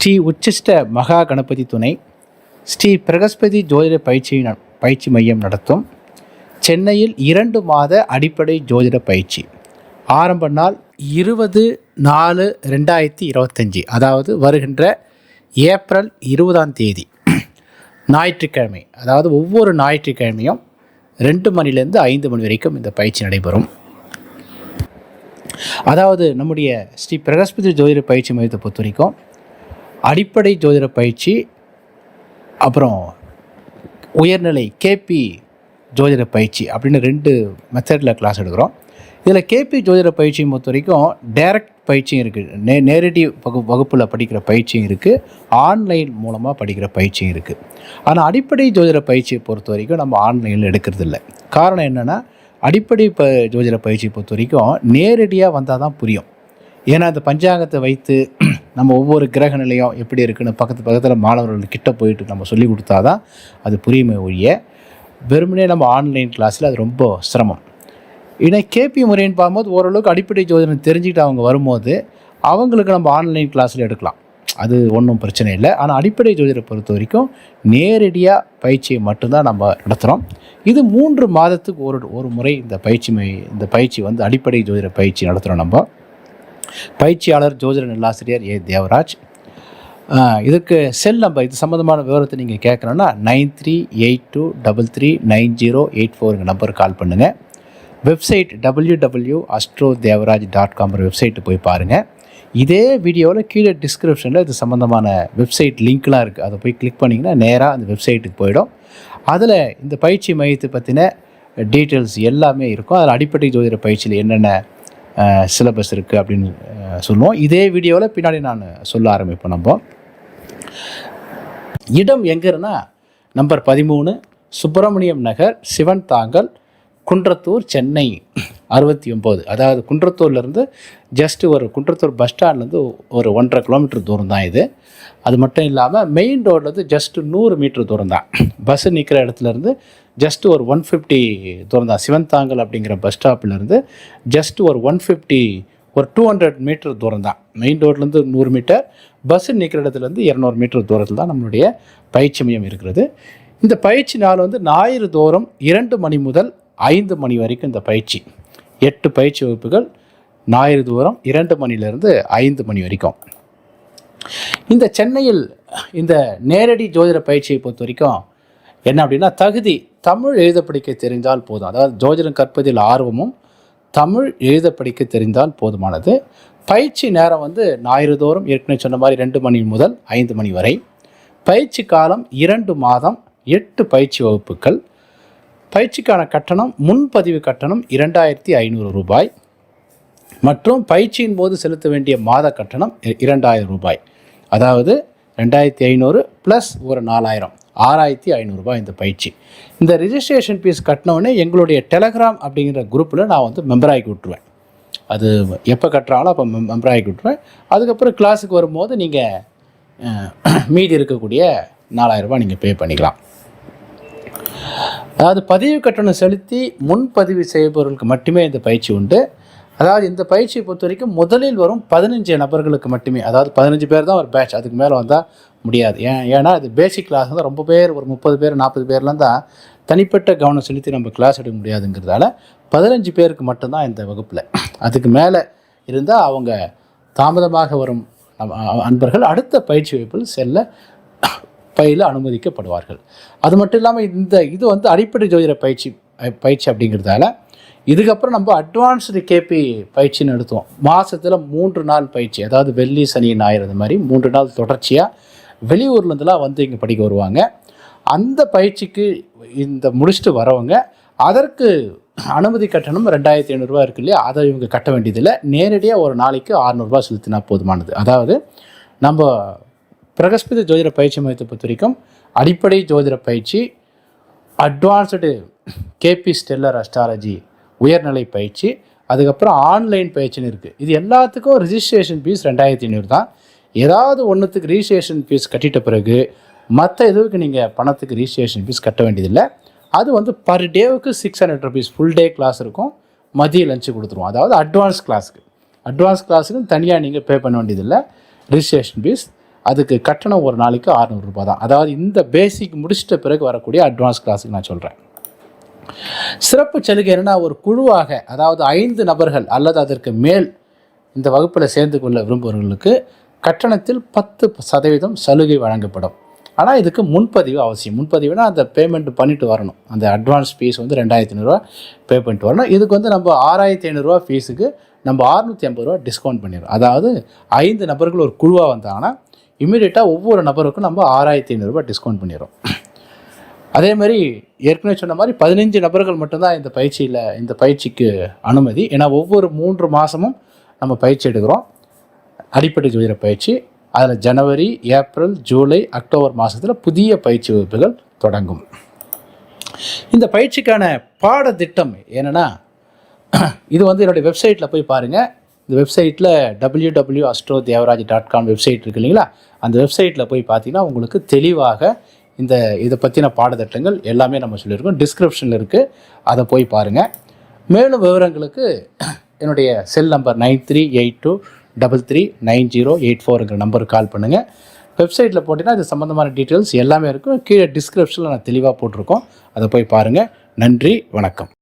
ஸ்ரீ உச்சிஷ்ட மகா கணபதி துணை ஸ்ரீ பிரகஸ்பதி ஜோதிட பயிற்சி பயிற்சி மையம் நடத்தும். சென்னையில் இரண்டு மாத அடிப்படை ஜோதிட பயிற்சி. ஆரம்ப நாள் இருபது நாலு ரெண்டாயிரத்தி இருபத்தஞ்சி அதாவது வருகின்ற ஏப்ரல் இருபதாம் தேதி. ஞாயிற்றுக்கிழமை அதாவது ஒவ்வொரு ஞாயிற்றுக்கிழமையும் ரெண்டு மணிலேருந்து ஐந்து மணி வரைக்கும் இந்த பயிற்சி நடைபெறும். அதாவது நம்முடைய ஸ்ரீ பிரகஸ்பதி ஜோதிட பயிற்சி மையத்தை பொறுத்த வரைக்கும் அடிப்படை ஜோதிட பயிற்சி அப்புறம் உயர்நிலை கேபி ஜோதிட பயிற்சி அப்படின்னு ரெண்டு மெத்தடில் கிளாஸ் எடுக்கிறோம். இதில் கேபி ஜோதிட பயிற்சியை பொறுத்த வரைக்கும் டைரக்ட் பயிற்சியும் இருக்குது நே நேரடி வகு வகுப்பில் படிக்கிற பயிற்சியும் இருக்குது ஆன்லைன் மூலமாக படிக்கிற பயிற்சியும் இருக்குது ஆனால் அடிப்படை ஜோதிட பயிற்சியை பொறுத்த வரைக்கும் நம்ம ஆன்லைனில் எடுக்கிறது இல்லை. காரணம் என்னென்னா அடிப்படை ப ஜோதிட பயிற்சியை பொறுத்த வரைக்கும் நேரடியாக வந்தால் தான் புரியும். ஏன்னா அந்த பஞ்சாங்கத்தை வைத்து நம்ம ஒவ்வொரு கிரக நிலையும் எப்படி இருக்குன்னு பக்கத்து பக்கத்தில் மாணவர்கள் கிட்ட போயிட்டு நம்ம சொல்லி கொடுத்தா தான் அது புரியுமே ஒழிய வெறுமனே நம்ம ஆன்லைன் கிளாஸில் அது ரொம்ப சிரமம். ஏன்னா கேபி முறைன்னு பார்க்கும்போது ஓரளவுக்கு அடிப்படை ஜோதனை தெரிஞ்சுக்கிட்டு அவங்க வரும்போது அவங்களுக்கு நம்ம ஆன்லைன் கிளாஸில் எடுக்கலாம். அது ஒன்றும் பிரச்சனை இல்லை. ஆனால் அடிப்படை ஜோதிடரை பொறுத்த வரைக்கும் நேரடியாக பயிற்சியை மட்டும்தான் நம்ம நடத்துகிறோம் இது மூன்று மாதத்துக்கு ஒரு ஒரு முறை இந்த பயிற்சி இந்த பயிற்சி வந்து அடிப்படை ஜோதிட பயிற்சி நடத்துகிறோம் நம்ம. பயிற்சியாளர் ஜோதிட நல்லாசிரியர் ஏ. தேவராஜ். இதுக்கு செல் நம்பர் இது சம்மந்தமான விவரத்தை நீங்கள் கேட்கணுன்னா nine three eight two double three nine zero eight ஃபோருங்க நம்பருக்கு கால் பண்ணுங்கள் website W W astro Devaraj dot காம்ங்கிற website போய் பாருங்கள் இதே வீடியோவில் கீழே டிஸ்கிரிப்ஷனில் இது சம்மந்தமான வெப்சைட் லிங்க்லாம் இருக்குது அதை போய் கிளிக் பண்ணிங்கன்னா நேராக அந்த வெப்சைட்டுக்கு போயிடும். அதில் இந்த பயிற்சி மையத்தை பற்றின டீட்டெயில்ஸ் எல்லாமே இருக்கும். அதில் அடிப்படை ஜோதிட பயிற்சியில் என்னென்ன சிலபஸ் இருக்குது அப்படின்னு சொல்லுவோம். இதே வீடியோவில் பின்னாடி நான் சொல்ல ஆரம்பிப்பேன் நம்ம. இடம் எங்கேருன்னா நம்பர் பதிமூணு சுப்பிரமணியம் நகர் சிவன் தாங்கல் குன்றத்தூர் சென்னை அறுபத்தி ஒம்பது அதாவது குன்றத்தூர்லேருந்து ஜஸ்ட் ஒரு குன்றத்தூர் பஸ் ஸ்டாண்ட்லேருந்து ஒரு ஒன்றரை கிலோமீட்டர் தூரம் தான் இது. அது மட்டும் இல்லாமல் மெயின் ரோட்லேருந்து ஜஸ்ட் நூறு மீட்டர் தூரம் தான் பஸ்ஸு நிற்கிற இடத்துலேருந்து ஜஸ்ட் ஒரு ஒன் ஃபிஃப்டி தூரம் தான் அப்படிங்கிற பஸ் ஸ்டாப்லேருந்து ஜஸ்ட் ஒரு ஒன் ஃபிஃப்டி ஒரு டூ ஹண்ட்ரட் மீட்டர் தூரம் தான் மெயின் ரோட்லேருந்து நூறு மீட்டர் பஸ்ஸு நிற்கிற இடத்துலேருந்து இரநூறு மீட்டர் தூரத்தில் தான் நம்மளுடைய பயிற்சி மையம் இருக்கிறது. இந்த பயிற்சி நாள் வந்து ஞாயிறு தோறும் இரண்டு மணி முதல் ஐந்து மணி வரைக்கும் இந்த பயிற்சி. எட்டு பயிற்சி வகுப்புகள் ஞாயிறு தோறும் இரண்டு மணிலேருந்து ஐந்து மணி வரைக்கும். இந்த சென்னையில் இந்த நேரடி ஜோதிட பயிற்சியை பொறுத்த வரைக்கும் என்ன அப்படின்னா தகுதி தமிழ் எழுத படிக்க தெரிந்தால் போதும். அதாவது ஜோதிடம் கற்பதில் ஆர்வமும் தமிழ் எழுத படிக்க தெரிந்தால் போதுமானது. பயிற்சி நேரம் வந்து ஞாயிறு தோறும் ஏற்கனவே சொன்ன மாதிரி ரெண்டு மணி முதல் ஐந்து மணி வரை. பயிற்சி காலம் இரண்டு மாதம் எட்டு பயிற்சி வகுப்புகள். பயிற்சிக்கான கட்டணம் முன்பதிவு கட்டணம் இரண்டாயிரத்தி ஐநூறு ரூபாய். மற்றும் பயிற்சியின் போது செலுத்த வேண்டிய மாத கட்டணம் இ- இரண்டாயிரம் ரூபாய். அதாவது ரெண்டாயிரத்தி ஐநூறு ப்ளஸ் ஒரு நாலாயிரம். ஆறாயிரத்தி ஐநூறுரூபா இந்த பயிற்சி. இந்த ரிஜிஸ்ட்ரேஷன் ஃபீஸ் கட்டினவுடனே எங்களுடைய டெலகிராம் அப்படிங்கிற குரூப்பில் நான் வந்து மெம்பர் ஆகி விட்ருவேன் அது எப்போ கட்டுறாங்களோ அப்போ மெம்பர் ஆகி விட்ருவேன் அதுக்கப்புறம் கிளாஸுக்கு வரும்போது நீங்கள் மீதி இருக்கக்கூடிய நாலாயிரரூபா நீங்கள் பே பண்ணிக்கலாம். அதாவது பதிவு கட்டணம் செலுத்தி முன்பதிவு செய்பவர்களுக்கு மட்டுமே இந்த பயிற்சி உண்டு. அதாவது இந்த பயிற்சியை பொறுத்த வரைக்கும் முதலில் வரும் பதினஞ்சு நபர்களுக்கு மட்டுமே அதாவது பதினஞ்சு பேர் தான் ஒரு பேட்ச் அதுக்கு மேலே வந்தால் முடியாது. ஏன் ஏன்னா இது பேசிக் கிளாஸ் தான் ரொம்ப பேர் ஒரு முப்பது பேர் நாற்பது பேர்லாம் தான் தனிப்பட்ட கவனம் செலுத்தி நம்ம கிளாஸ் எடுக்க முடியாதுங்கிறதால பதினஞ்சு பேருக்கு மட்டும்தான் இந்த வகுப்பில். அதுக்கு மேலே இருந்தால் அவங்க தாமதமாக வரும். அன்பர்கள் அடுத்த பயிற்சி வகுப்பில் செல்ல பயில அனுமதிக்கப்படுவார்கள். அது மட்டும் இல்லாமல் இந்த இது வந்து அடிப்படை ஜோதிட பயிற்சி பயிற்சி அப்படிங்கிறதால இதுக்கப்புறம் நம்ம அட்வான்ஸ்டு கேபி பயிற்சின்னு எடுத்துவோம் மாதத்தில் மூன்று நாள் பயிற்சி. அதாவது வெள்ளி சனி ஞாயிறு அந்த மாதிரி மூன்று நாள் தொடர்ச்சியாக வெளியூர்லேருந்துலாம் வந்து இங்கே படிக்க வருவாங்க. அந்த பயிற்சிக்கு இந்த முடிச்சுட்டு வரவங்க அதற்கு அனுமதி கட்டணம் ரெண்டாயிரத்தி ஐநூறுரூவா இருக்கு இல்லையா? அதை இவங்க கட்ட வேண்டியதில்லை. நேரடியாக ஒரு நாளைக்கு ஆறுநூறுபா செலுத்தினா போதுமானது. அதாவது நம்ம பிரகஸ்பதி ஜோதிட பயிற்சி மையத்தை பொறுத்த வரைக்கும் அடிப்படை ஜோதிட பயிற்சி அட்வான்ஸ்டு கேபி ஸ்டெல்லர் அஸ்ட்ராலஜி உயர்நிலை பயிற்சி அதுக்கப்புறம் ஆன்லைன் பயிற்சின்னு இருக்குது இது எல்லாத்துக்கும் ரிஜிஸ்ட்ரேஷன் ஃபீஸ் ரெண்டாயிரத்தி ஐநூறு தான். ஏதாவது ஒன்றுத்துக்கு ரிஜிஸ்ட்ரேஷன் ஃபீஸ் கட்டிட்ட பிறகு மற்ற இதுவுக்கு நீங்கள் பணத்துக்கு ரிஜிஸ்ட்ரேஷன் ஃபீஸ் கட்ட வேண்டியதில்லை. அது வந்து பர் டேவுக்கு six hundred rupees full day class இருக்கும். மதிய லஞ்சு கொடுத்துருவோம். அதாவது அட்வான்ஸ் கிளாஸுக்கு அட்வான்ஸ் கிளாஸுக்கு தனியாக நீங்கள் பே பண்ண வேண்டியதில்லை. ரிஜிஸ்ட்ரேஷன் ஃபீஸ் அதுக்கு கட்டணம் ஒரு நாளைக்கு 600 தான். அதாவது இந்த பேசிக் முடிச்சிட்ட பிறகு வரக்கூடிய அட்வான்ஸ் கிளாஸுக்கு நான் சொல்கிறேன் சிறப்பு சலுகை என்னென்னா ஒரு குழுவாக அதாவது ஐந்து நபர்கள் அல்லது அதற்கு மேல் இந்த வகுப்பில் சேர்ந்து கொள்ள விரும்புபவர்களுக்கு கட்டணத்தில் பத்து சதவீதம் சலுகை வழங்கப்படும். ஆனால் இதுக்கு முன்பதிவு அவசியம். முன்பதிவுனா அந்த பேமெண்ட் பண்ணிட்டு வரணும். அந்த அட்வான்ஸ் ஃபீஸ் வந்து ரெண்டாயிரத்தி ஐநூறுரூவா பே பண்ணிட்டு வரணும். இதுக்கு வந்து நம்ம ஆறாயிரத்தி ஐநூறுரூவா ஃபீஸுக்கு நம்ம அறுநூற்றி ஐம்பது ரூபா டிஸ்கவுண்ட் பண்ணிடுறோம் அதாவது ஐந்து நபர்கள் ஒரு குழுவாக வந்தாங்கன்னா இமீடியட்டாக ஒவ்வொரு நபருக்கும் நம்ம ஆறாயிரத்தி ஐநூறுரூவா டிஸ்கவுண்ட் பண்ணிடுறோம். அதே மாதிரி ஏற்கனவே சொன்ன மாதிரி பதினஞ்சு நபர்கள் மட்டும்தான் இந்த பயிற்சியில் இந்த பயிற்சிக்கு அனுமதி. ஏன்னா ஒவ்வொரு மூன்று மாதமும் நம்ம பயிற்சி எடுக்கிறோம். அடிப்படை ஜோதிட பயிற்சி அதில் ஜனவரி ஏப்ரல் ஜூலை அக்டோபர் மாதத்தில் புதிய பயிற்சி வகுப்புகள் தொடங்கும். இந்த பயிற்சிக்கான பாடத்திட்டம் என்னென்னா இது வந்து என்னுடைய வெப்சைட்டில் போய் பாருங்கள் இந்த வெப்சைட்டில் W W astro Devaraj dot com website இருக்கு இல்லைங்களா? அந்த வெப்சைட்டில் போய் பார்த்தீங்கன்னா உங்களுக்கு தெளிவாக இந்த இதை பற்றின பாடத்திட்டங்கள் எல்லாமே நம்ம சொல்லியிருக்கோம். டிஸ்கிரிப்ஷனில் இருக்குது அதை போய் பாருங்கள் மேலும் விவரங்களுக்கு என்னுடைய cell number nine three eight two double three nine zero eight ஃபோருங்கிற நம்பருக்கு கால் பண்ணுங்கள் வெப்சைட்டில் போட்டிங்கன்னா இது சம்மந்தமான டீட்டெயில்ஸ் எல்லாமே இருக்கும். கீழே டிஸ்கிரிப்ஷனில் நான் தெளிவாக போட்டிருக்கோம். அதை போய் பாருங்கள் நன்றி வணக்கம்.